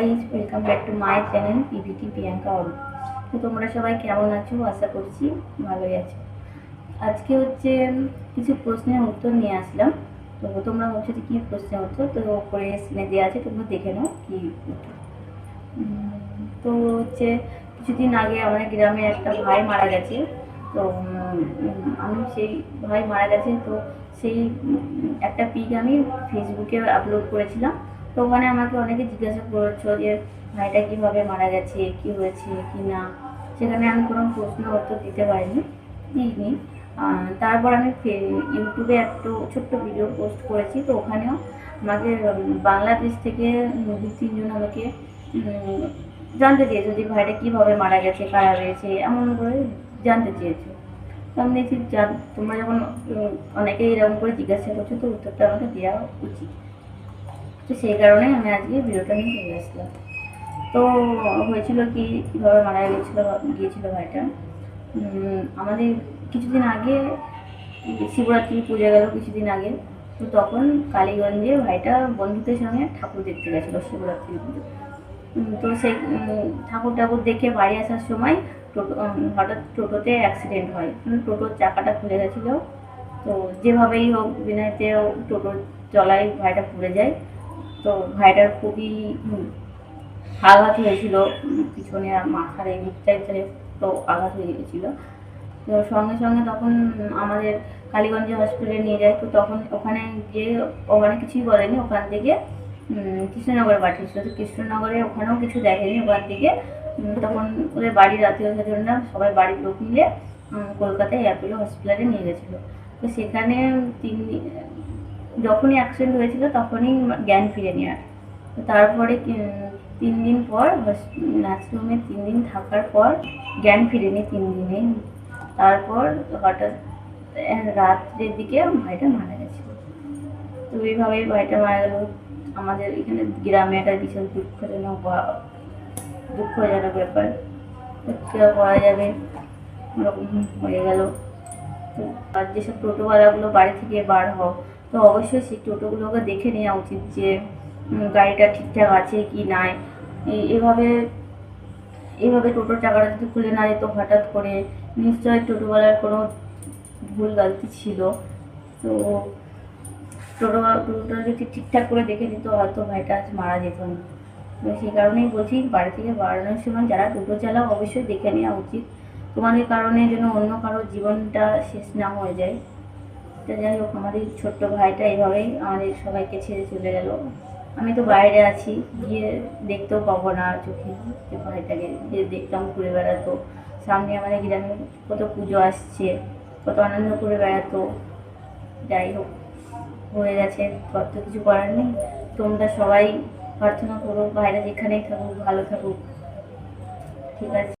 Guys welcome back to my channel PVT Priyanka Arun তো তোমরা সবাই কেমন আছো? আশা করছি ভালোই আছো। আজকে হচ্ছে কিছু প্রশ্নের উত্তর নিয়ে আসলাম। তো তোমরা হচ্ছে যে কী প্রশ্নের উত্তর? তো উপরে স্ক্রিনে দেওয়া আছে, তোমরা দেখে নাও কী উত্তর। তো হচ্ছে কিছুদিন আগে আমাদের গ্রামে একটা ভাই মারা গেছে। তো আমি সেই ভাই মারা গেছে, তো সেই একটা পিক আমি ফেসবুকে আপলোড করেছিলাম। তো ওখানে আমাকে অনেকে জিজ্ঞাসা করেছ যে ভাইটা কীভাবে মারা গেছে? কী হয়েছে? কি না? সেখানে আমি কোনো প্রশ্ন উত্তর দিতে পারিনি দিইনি। তারপর আমি ইউটিউবে একটু ছোট্ট ভিডিও পোস্ট করেছি। তো ওখানেও আমাকে বাংলাদেশ থেকে দু তিনজন আমাকে জানতে চেয়েছো যে ভাইটা কীভাবে মারা গেছে? কারা রয়েছে? এমন করে জানতে চেয়েছো। তো আমি দেখছি তোমরা যখন উম, অনেকেই এরকম করে জিজ্ঞাসা করছ তো উত্তরটা আমাকে দেওয়া উচিত। তো সেই কারণে আমি আজকে ভিডিওটা নিয়ে চলে আসলাম। তো হয়েছিল কি, কীভাবে মারা গিয়েছিল গিয়েছিল ভাইটা? আমাদের কিছুদিন আগে শিবরাত্রি পুজো গেল কিছুদিন আগে। তো তখন কালীগঞ্জে ভাইটা বন্ধুদের সঙ্গে ঠাকুর দেখতে গেছিল শিবরাত্রি পুজো। তো সেই ঠাকুর ঠাকুর দেখে বাড়ি আসার সময় টোটো হঠাৎ টোটোতে অ্যাক্সিডেন্ট হয়। টোটোর চাকাটা খুলে গেছিল। তো যেভাবেই হোক বিনয়তেও টোটোর চলায় ভাইটা পড়ে যায়। তো ভাইটার খুবই আঘাত হয়েছিল, পিছনে মাথার এই দিকটায় তো আঘাত হয়ে গেছিল তো সঙ্গে সঙ্গে তখন আমাদের কালীগঞ্জে হসপিটালে নিয়ে যায়, তো তখন ওখানে যে ওখানে কিছুই বলেনি, ওখান থেকে কৃষ্ণনগরে পাঠিয়েছিল। তো কৃষ্ণনগরে ওখানেও কিছু দেখেনি, ওখান থেকে তখন ওদের বাড়ির আত্মীয় স্বজনরা সবাই বাড়ির লোক মিলে কলকাতায় অ্যাপোলো হসপিটালে নিয়ে গেছিল। তো সেখানে তিন যখনই অ্যাক্সিডেন্ট হয়েছিল তখনই জ্ঞান ফিরে নেওয়ার। তারপরে তিন দিন পর নার্সিংহোমে তিন দিন থাকার পর জ্ঞান ফিরেনি তিন দিনে। তারপর হঠাৎ রাত্রের দিকে ভাইটা মারা গেছে। তো এইভাবেই ভাইটা মারা গেল। আমাদের এখানে গ্রামে একটা বিশাল দুঃখজনক বা- দুঃখজনক ব্যাপার। তো কী আর করা যাবে? ওরকম হয়ে গেল। আর যেসব টোটোওয়ালাগুলো বাড়ি থেকে বার হও তো অবশ্যই সেই টোটোগুলোকে দেখে নেওয়া উচিত যে গাড়িটা ঠিকঠাক আছে কি নাই। এভাবে এভাবে টোটোর চাকাটা যদি খুলে না যেত হঠাৎ করে, নিশ্চয়ই টোটোওয়ালার কোনো ভুল গালতি ছিল। তো টোটো টোটোটা যদি ঠিকঠাক করে দেখে দিত হয়তো ভাইটা আজ মারা যেত না। তো সেই কারণেই বলছি, বাড়ি থেকে বাড়ানোর সময় যারা টোটো চালাও, অবশ্যই দেখে নেওয়া উচিত। তোমাদের কারণে যেন অন্য কারোর জীবনটা শেষ না হয়ে যায়। তো যাই হোক, আমাদের ছোট্ট ভাইটা এইভাবেই আমাদের সবাইকে ছেড়ে চলে গেল। আমি তো বাইরে আছি, গিয়ে দেখতেও পাবো না চোখে যে ভাইটাকে, যে দেখতাম ঘুরে বেড়াতো। সামনে আমাদের গ্রামে কত পুজো আসছে, কত আনন্দ করে বেড়াতো। যাই হোক, হয়ে গেছে কত কিছু করার নেই। তোমরা সবাই প্রার্থনা করো, ভাইরা যেখানেই থাকুক, ভালো থাকুক। ঠিক আছে।